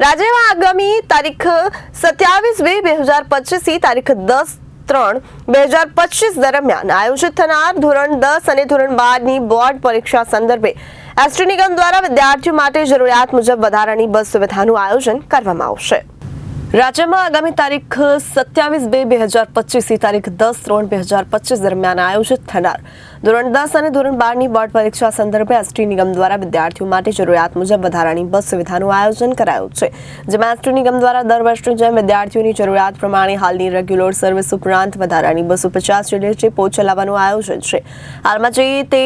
રાજ્યમાં આગામી તારીખ સત્યાવીસ બે બે હજાર પચીસથી તારીખ દસ ત્રણ બે હજાર પચીસ દરમિયાન આયોજિત થનાર ધોરણ દસ અને ધોરણ બારની બોર્ડ પરીક્ષા સંદર્ભે એસટી નિગમ દ્વારા વિદ્યાર્થીઓ માટે જરૂરિયાત મુજબ વધારાની બસ સુવિધાનું આયોજન કરવામાં આવશે. રાજ્યમાં આગામી તારીખ સત્યાવીસ બે બે હજાર પચીસથી તારીખ દસ ત્રણ બે હજાર પચીસ દરમિયાન આયોજિત થનાર ધોરણ દસ અને ધોરણ બારની બોર્ડ પરીક્ષા સંદર્ભે એસટી નિગમ દ્વારા વિદ્યાર્થીઓ માટે જરૂરિયાત મુજબ વધારાની બસ સુવિધાનું આયોજન કરાયું છે, જેમાં એસટી નિગમ દ્વારા દર વર્ષની જેમ વિદ્યાર્થીઓની જરૂરિયાત પ્રમાણે હાલની રેગ્યુલર સર્વિસ ઉપરાંત વધારાની બસો પચાસ જેટલી ટ્રીપો ચલાવવાનું આયોજન છે. હાલમાં જે તે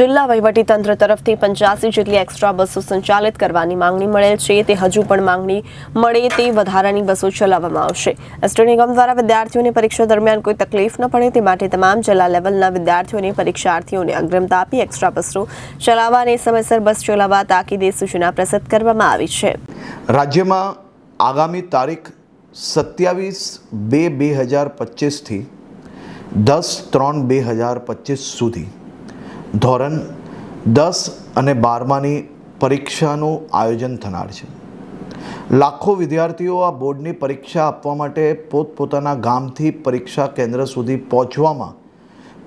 જિલ્લા વહીવટી તંત્ર તરફથી પંચ્યાસી જેટલી એક્સ્ટ્રા બસો સંચાલિત કરવાની માંગણી મળેલ છે, તે હજુ પણ માંગણી મળે તે વધારાની બસો ચલાવવામાં આવશે. એસટી નિગમ દ્વારા વિદ્યાર્થીઓને પરીક્ષા દરમિયાન કોઈ તકલીફ ન પડે તે માટે તમામ જિલ્લા લેવલના વિદ્યાર્થીઓને પરીક્ષાર્થીઓને અગ્રિમતા આપી એક્સ્ટ્રા બસો ચલાવવા અને સમયસર બસ ચલાવવા તાકીદે સૂચના પ્રસિદ્ધ કરવામાં આવી છે. રાજ્યમાં આગામી તારીખ સત્યાવીસ બે બે હજાર પચીસથી દસ ત્રણ બે હજાર પચીસ સુધી. ધોરણ દસ અને બારમાની પરીક્ષાનું આયોજન થનાર છે. લાખો વિદ્યાર્થીઓ આ બોર્ડની પરીક્ષા આપવા માટે પોતપોતાના ગામથી પરીક્ષા કેન્દ્ર સુધી પહોંચવામાં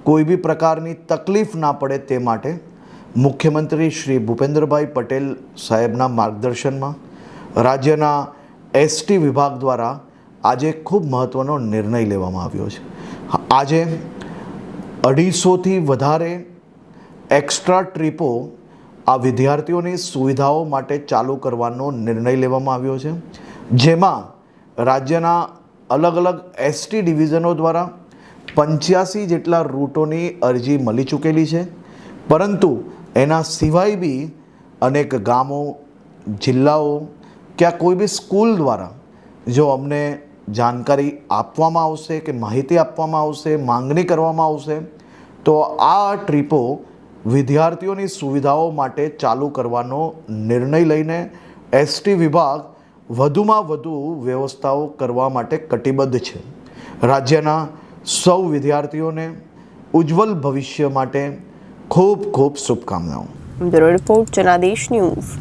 કોઈ બી પ્રકારની તકલીફ ના પડે તે માટે મુખ્યમંત્રી શ્રી ભૂપેન્દ્રભાઈ પટેલ સાહેબના માર્ગદર્શનમાં રાજ્યના એસટી વિભાગ દ્વારા આજે ખૂબ મહત્ત્વનો નિર્ણય લેવામાં આવ્યો છે. આજે અઢીસોથી વધારે એક્સ્ટ્રા ટ્રીપો આ વિદ્યાર્થીઓની સુવિધાઓ માટે ચાલુ કરવાનો નિર્ણય લેવામાં આવ્યો છે. જેમાં રાજ્યના અલગ અલગ એસટી ડિવિઝનો દ્વારા પંચ્યાસી જેટલા રૂટોની અરજી મળી ચૂકેલી છે. પરંતુ એના સિવાય બી અનેક ગામો, જિલ્લાઓ, ક્યાં કોઈ બી સ્કૂલ દ્વારા જો અમને જાણકારી આપવામાં આવશે કે માહિતી આપવામાં આવશે, માંગણી કરવામાં આવશે, તો આ ટ્રીપો વિદ્યાર્થીઓની સુવિધાઓ માટે ચાલુ કરવાનો નિર્ણય લઈને એસટી વિભાગ વધુમાં વધુ વ્યવસ્થાઓ કરવા માટે કટિબદ્ધ છે. રાજ્યના સૌ વિદ્યાર્થીઓને ઉજ્જવલ ભવિષ્ય માટે ખૂબ ખૂબ શુભકામનાઓ. Bureau report Janadesh news.